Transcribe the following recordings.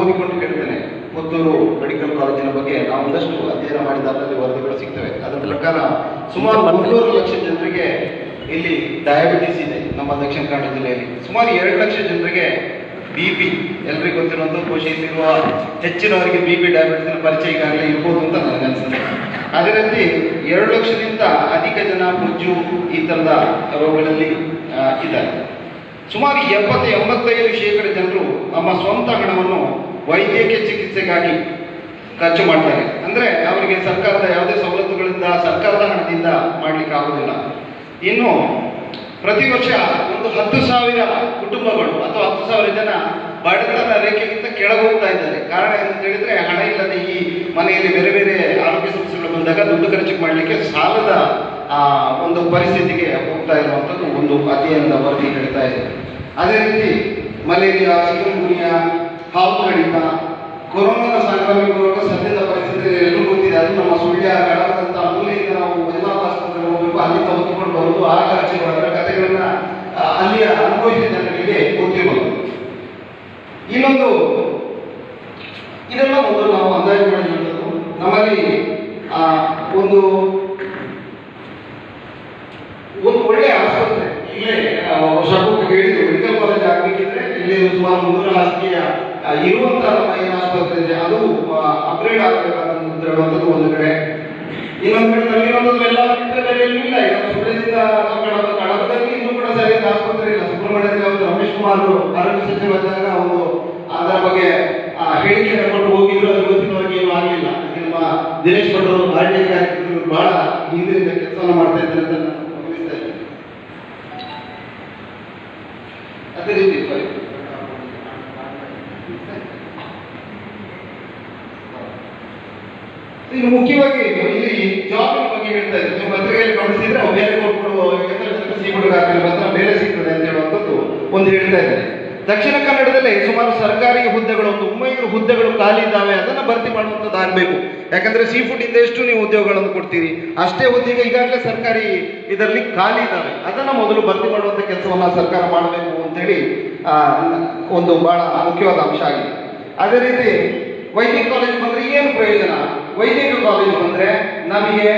ಓದಿಕೊಂಡು ಕೇಳ್ತೇನೆ ಪುತ್ತೂರು ಮೆಡಿಕಲ್ ಕಾಲೇಜಿನ ಬಗ್ಗೆ ನಾವು ಒಂದಷ್ಟು ಅಧ್ಯಯನ ಮಾಡಿದಲ್ಲಿ ವರದಿಗಳು ಸಿಗ್ತವೆ. ಅದರ ಪ್ರಕಾರ ಸುಮಾರು ಒಂದೂವರೆ ಲಕ್ಷ ಜನರಿಗೆ ಇಲ್ಲಿ ಡಯಾಬಿಟಿಸ್ ಇದೆ ನಮ್ಮ ದಕ್ಷಿಣ ಕನ್ನಡ ಜಿಲ್ಲೆಯಲ್ಲಿ. ಸುಮಾರು ಎರಡು ಲಕ್ಷ ಜನರಿಗೆ ಬಿ ಪಿ ಎಲ್ರಿಗೂ ಗೊತ್ತಿರುವಂಥ ಕೋಶಿಯಲ್ಲಿರುವ ಹೆಚ್ಚಿನವರಿಗೆ ಬಿ ಪಿ ಡಯಾಬಿಟಿಸ್ನ ಪರಿಚಯ ಈಗಾಗಲೇ ಇರ್ಬೋದು ಅಂತ ನನಗೆ ಅನಿಸುತ್ತೆ. ಅದರಲ್ಲಿ ಎರಡು ಲಕ್ಷದಿಂದ ಅಧಿಕ ಜನ ಮುಜ್ಜು ಈ ಥರದ ರೋಗಗಳಲ್ಲಿ ಇದ್ದಾರೆ. ಸುಮಾರು ಎಪ್ಪತ್ತು ಎಂಬತ್ತೈದು ಶೇಕಡ ಜನರು ನಮ್ಮ ಸ್ವಂತ ಹಣವನ್ನು ವೈದ್ಯಕೀಯ ಚಿಕಿತ್ಸೆಗಾಗಿ ಖರ್ಚು ಮಾಡ್ತಾರೆ. ಅಂದರೆ ಅವರಿಗೆ ಸರ್ಕಾರದ ಯಾವುದೇ ಸವಲತ್ತುಗಳಿಂದ, ಸರ್ಕಾರದ ಹಣದಿಂದ ಮಾಡ್ಲಿಕ್ಕೆ ಆಗೋದಿಲ್ಲ. ಇನ್ನು ಪ್ರತಿ ವರ್ಷ ಒಂದು ಹತ್ತು ಸಾವಿರ ಕುಟುಂಬಗಳು ಅಥವಾ ಹತ್ತು ಸಾವಿರ ಜನ ಬಡತನ ರೇಖೆಗಿಂತ ಕೆಳಗೋಗ್ತಾ ಇದ್ದಾರೆ. ಕಾರಣ ಏನಂತ ಹೇಳಿದ್ರೆ, ಹಣ ಇಲ್ಲದೆ ಈ ಮನೆಯಲ್ಲಿ ಬೇರೆ ಬೇರೆ ಆರೋಗ್ಯ ಸಮಸ್ಯೆಗಳು ಬಂದಾಗ ದುಡ್ಡು ಖರ್ಚು ಮಾಡಲಿಕ್ಕೆ ಸಾಲದ ಒಂದು ಪರಿಸ್ಥಿತಿಗೆ ಹೋಗ್ತಾ ಇರುವಂಥದ್ದು ಒಂದು ಅಧ್ಯಯನದ ವರದಿ ಹೇಳ್ತಾ ಇದೆ. ಅದೇ ರೀತಿ ಮಲೇರಿಯಾ ಚಿಕನ್ಗುನಿಯಾ ಹಾವು ಕಡಿತ ಕೊರೋನಾದ ಸಾಂಕ್ರಾಮಿಕ ರೋಗ ಸದ್ಯದ ಪರಿಸ್ಥಿತಿಯಲ್ಲಿ ಎಲ್ಲೂ ಗೊತ್ತಿದೆ. ಅದು ನಮ್ಮ ಸುಳ್ಯ ಕಡಮದಂತ ಮೂಲೆಯಿಂದ ನಾವು ವೈದ್ಯನಾಥ ಆಸ್ಪತ್ರೆಗೆ ಹೋಗಬೇಕು. ಅಲ್ಲಿ ಹೊತ್ಕೊಂಡು ಬರೋದು ಆ ರಾಜ್ಯಗಳ ಕಥೆಗಳನ್ನ ಅಲ್ಲಿಯ ಅನುಭವಿಸಿದ ಜನರಿಗೆ ಗೊತ್ತಿರಬಹುದು ಇನ್ನೊಂದು ಇದೆಲ್ಲ ಮೊದಲು ನಾವು ಅಂದಾಜು ಮಾಡಿರುವಂಥದ್ದು. ನಮ್ಮಲ್ಲಿ ಆ, ಒಂದು ಒಂದು ಒಳ್ಳೆಯ ಆಸ್ಪತ್ರೆ. ಇಲ್ಲೇ ವರ್ಷಕ್ಕೆ ಹೇಳಿದ್ರು ಮೆಡಿಕಲ್ ಕಾಲೇಜ್ ಆಗಬೇಕಿದ್ರೆ ಇಲ್ಲಿ ಸುಮಾರು ಮುಂದಿನ ಹಾಸಿಗೆಯ ಇರುವಂತಹ ಏನು ಆಸ್ಪತ್ರೆ ಇದೆ. ಅದು ಅಪ್ಗ್ರೇಡ್ ಆಗಬೇಕಂತ ಒಂದು ಕಡೆ. ಇನ್ನೊಂದು ಕಡೆ ಬಿಟ್ಟರೆ ಬೇರೆ ಎಲ್ಲೂ ಇಲ್ಲ. ಈಗ ಸುಳ್ಯದಿಂದ ನಮ್ಮ ಕಡೆ ಇನ್ನೂ ಕೂಡ ಸರಿಯಾದ ಆಸ್ಪತ್ರೆ ಇಲ್ಲ. ಸುಬ್ರಹ್ಮಣ್ಯದಲ್ಲಿ ಅವರು ರಮೇಶ್ ಕುಮಾರ್ ಆರೋಗ್ಯ ಸಚಿವರಾದಾಗ ಒಂದು ಅದರ ಬಗ್ಗೆ ಹೇಳಿಕೆ ತಗೊಂಡು ಹೋಗಿದ್ರು. ಅದು ಇವತ್ತಿನವರೆಗೆ ಏನು ಆಗಲಿಲ್ಲ. ನಿಮ್ಮ ದಿನೇಶ್ ಭಟ್ ಅವರು ಆರ್ ಟಿ ಬಹಳ ಹಿಂದಿನಿಂದ ಕೆಲಸವನ್ನು ಮಾಡ್ತಾ ಇದ್ದಾರೆ ಅಂತ ಅದೇ ಇನ್ನು ಮುಖ್ಯವಾಗಿ ಇಲ್ಲಿ ಜಾಬ್ ಬಗ್ಗೆ ಹೇಳ್ತಾ ಇದ್ದಾರೆ ನೀವು ಪತ್ರಿಕೆಯಲ್ಲಿ ಗಮನಿಸಿದ್ರೆ ಬೇರೆ ಕೊಟ್ಬಿಡುವ ಸಿಗುಡುಗಾಕಲಿ ಮಾತ್ರ ಬೇರೆ ಸಿಗ್ತದೆ ಅಂತ ಹೇಳುವಂಥದ್ದು ಒಂದು ಹೇಳ್ತಾ ಇದ್ದಾರೆ ದಕ್ಷಿಣ ಕನ್ನಡದಲ್ಲಿ ಸುಮಾರು ಸರ್ಕಾರಿ ಹುದ್ದೆಗಳು ಒಂದು ಒಂಬೈನೂರು ಹುದ್ದೆಗಳು ಖಾಲಿ ಇದ್ದಾವೆ ಅದನ್ನು ಭರ್ತಿ ಮಾಡುವಂಥದ್ದು ಆಗಬೇಕು. ಯಾಕಂದ್ರೆ ಸೀ ಫುಡ್ ಇಂದ ಎಷ್ಟು ನೀವು ಉದ್ಯೋಗಗಳನ್ನು ಕೊಡ್ತೀರಿ? ಅಷ್ಟೇ ಹುದ್ದೆಗೆ ಈಗಾಗಲೇ ಸರ್ಕಾರಿ ಇದರಲ್ಲಿ ಖಾಲಿ ಇದ್ದಾವೆ. ಅದನ್ನು ಮೊದಲು ಭರ್ತಿ ಮಾಡುವಂಥ ಕೆಲಸವನ್ನು ಸರ್ಕಾರ ಮಾಡಬೇಕು ಅಂತೇಳಿ ಒಂದು ಬಹಳ ಮುಖ್ಯವಾದ ಅಂಶ ಆಗಿದೆ. ಅದೇ ರೀತಿ ವೈದ್ಯ ಕಾಲೇಜ್ ಬಂದ್ರೆ ಏನು ಪ್ರಯೋಜನ? ವೈದ್ಯಕೀಯ ಕಾಲೇಜ್ ಬಂದ್ರೆ ನಮಗೆ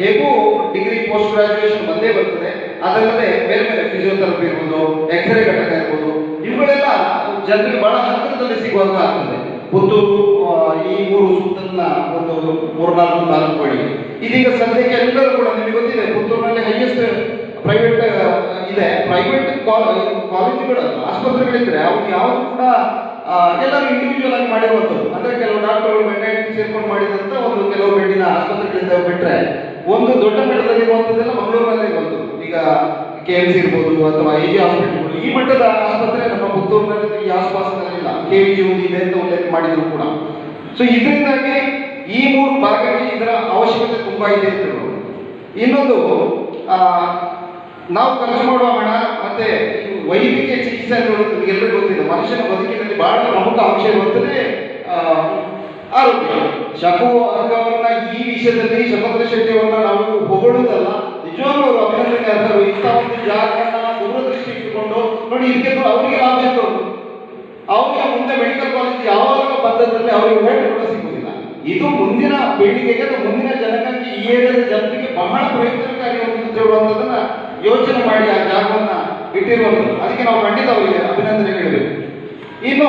ಹೇಗೂ ಡಿಗ್ರಿ ಪೋಸ್ಟ್ ಗ್ರಾಜುಯೇಷನ್ ಬಂದೇ ಬರ್ತದೆ. ಅದಲ್ಲದೆ ಬೇರೆ ಬೇರೆ ಫಿಸಿಯೋಥೆರಪಿ ಇರ್ಬೋದು ಎಕ್ಸ್ರೇ ಘಟಕ ಇರ್ಬೋದು ಇವುಗಳೆಲ್ಲ ಜನರಿಗೆ ಬಹಳ ಹತ್ತಿರದಲ್ಲಿ ಸಿಗುವಂತ ಆಗ್ತದೆ. ಪುತ್ತೂರು ಈ ಮೂರು ಸುತ್ತನ್ನ ಒಂದು ಮೂರ್ನಾಲ್ಕು, ನಾಲ್ಕು ಬಳಿ. ಇದೀಗ ಸದ್ಯಕ್ಕೆ ಎಲ್ಲರೂ ಕೂಡ ನಿಮಗೆ ಗೊತ್ತಿದೆ, ಪುತ್ತೂರಿನಲ್ಲಿ ಹೈಯೆಸ್ಟ್ ಪ್ರೈವೇಟ್ ಇದೆ. ಪ್ರೈವೇಟ್ ಕಾಲೇಜುಗಳು ಆಸ್ಪತ್ರೆಗಳಿದ್ರೆ ಅವ್ರಿಗೆ ಯಾವುದು ಕೂಡ ಎಲ್ಲರೂ ಇಂಡಿವಿಜುವಲ್ ಆಗಿ ಮಾಡಿರುವಂಥದ್ದು. ಅಂದ್ರೆ ಕೆಲವು ಡಾಕ್ಟರ್ಗಳು ಮೆಂಟಾಲಿಟಿ ಸೇರ್ಕೊಂಡು ಮಾಡಿದಂತ ಒಂದು ಕೆಲವು ಬೆಡ್ಡಿನ ಆಸ್ಪತ್ರೆಗಳಿಂದ ಬಿಟ್ರೆ, ಒಂದು ದೊಡ್ಡ ಮಟ್ಟದಲ್ಲಿ ಇರುವಂಥದ್ದೆಲ್ಲ ಮಂಗಳೂರಿನಲ್ಲಿ ಬಂತು ಈಗ ಕೆ ಸಿ ಇರ್ಬೋದು ಅಥವಾ ಎ ಜಿ ಈ ಮಟ್ಟದ ಆಸ್ಪತ್ರೆ ನಮ್ಮ ಪುತ್ತೂರಿನಲ್ಲಿ ಈ ಆಸ್ಪಾಸ್ನಲ್ಲಿಲ್ಲ. ಕೆ ವಿ ಜಿ ಇದೆ ಅಂತ ಉಲ್ಲೇಖ ಮಾಡಿದ್ರು ಕೂಡ. ಸೊ ಇದರಿಂದಾಗಿ ಈ ಮೂರು ಭಾಗಕ್ಕೆ ಇದರ ಅವಶ್ಯಕತೆ ತುಂಬಾ ಇದೆ ಅಂತ ಇನ್ನೊಂದು ನಾವು ಖರ್ಚು ಮಾಡುವ ಹಣ ಮತ್ತೆ ವೈದ್ಯಕೀಯ ಚಿಕಿತ್ಸೆ ಅನ್ನೋದು ಎಲ್ಲರಿಗೂ ಗೊತ್ತಿದೆ. ಮನುಷ್ಯನ ಬದುಕಿನಲ್ಲಿ ಬಹಳ ಪ್ರಮುಖ ಅಂಶ ಇರುತ್ತದೆ ಆ, ಆರೋಗ್ಯ. ಶಕು ಅರ್ಗವನ್ನ ಈ ವಿಷಯದಲ್ಲಿ ಶಪಥ ಶೆಟ್ಟಿಯವರನ್ನ ನಾವು ಹೊಗಳುವುದಲ್ಲ. ನಿಜವಾಗ್ಲೂ ಅಭಿನಂದನೆ ಅರ್ಹರು ಜಾಗವನ್ನ ದೂರದೃಷ್ಟಿ ಇಟ್ಟುಕೊಂಡು ನೋಡಿ ಇದಕ್ಕೆ ಅವರಿಗೆ ಲಾಭ ಇತ್ತು ಅವರಿಗೆ ಮುಂದೆ ಮೆಡಿಕಲ್ ಕಾಲೇಜ್ ಯಾವಾಗ ಬಂದದ್ರಲ್ಲಿ ಅವರಿಗೆ ಓಟ್ ಕೂಡ ಸಿಗುವುದಿಲ್ಲ. ಇದು ಮುಂದಿನ ಪೀಳಿಗೆಗೆ ಮುಂದಿನ ಜನಕ್ಕೆ ಈ ಏರಿಯಾದ ಜನರಿಗೆ ಬಹಳ ಪ್ರಯೋಜನಕಾರಿ ಅಂತ ಹೇಳುವಂಥದ್ದನ್ನ ಯೋಚನೆ ಮಾಡಿ ಆ ಜಾಗವನ್ನ ಇಟ್ಟಿರುವಂಥದ್ದು. ಅದಕ್ಕೆ ನಾವು ಖಂಡಿತ ಅವರಿಗೆ ಅಭಿನಂದನೆ ಹೇಳಬೇಕು. ಇನ್ನು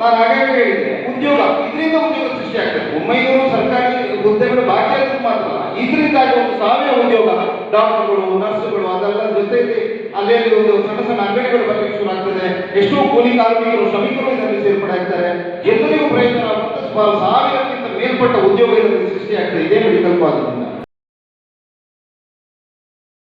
ನಾನು ಆಗಾಗ ಹೇಳಿದೆ ಉದ್ಯೋಗ. ಇದರಿಂದ ಉದ್ಯೋಗ ಸೃಷ್ಟಿಯಾಗ್ತದೆ ಒಂಬೈನೂರು ಸರ್ಕಾರಿ ಹುದ್ದೆಗಳು ಬಾಕಿ ಆಗಿದ್ದು ಮಾತ್ರ ಇದರಿಂದಾಗಿ ಒಂದು ಸಾವಿರ ಉದ್ಯೋಗ ಡಾಕ್ಟರ್ಗಳು ನರ್ಸ್ಗಳು ಅದೆಲ್ಲ ಜೊತೆಗೆ ಅಲ್ಲಿ ಒಂದು ಸಣ್ಣ ಸಣ್ಣ ಅಂಗಡಿಗಳು ಬರಲಿಕ್ಕೆ ಶುರು ಆಗ್ತದೆ. ಎಷ್ಟೋ ಕೂಲಿ ಕಾರ್ಮಿಕರು, ಶ್ರಮಿಕರು ಇದರಲ್ಲಿ ಸೇರ್ಪಡೆ ಆಗ್ತಾರೆ. ಎಲ್ಲರಿಗೂ ಪ್ರಯತ್ನ ಸುಮಾರು ಸಾವಿರಕ್ಕಿಂತ ಮೇಲ್ಪಟ್ಟ ಉದ್ಯೋಗ ಇದರಲ್ಲಿ ಸೃಷ್ಟಿಯಾಗ್ತದೆ. ಇದೇ ಮೆಡಿಕಲ್ ಕಾಲೇಜ್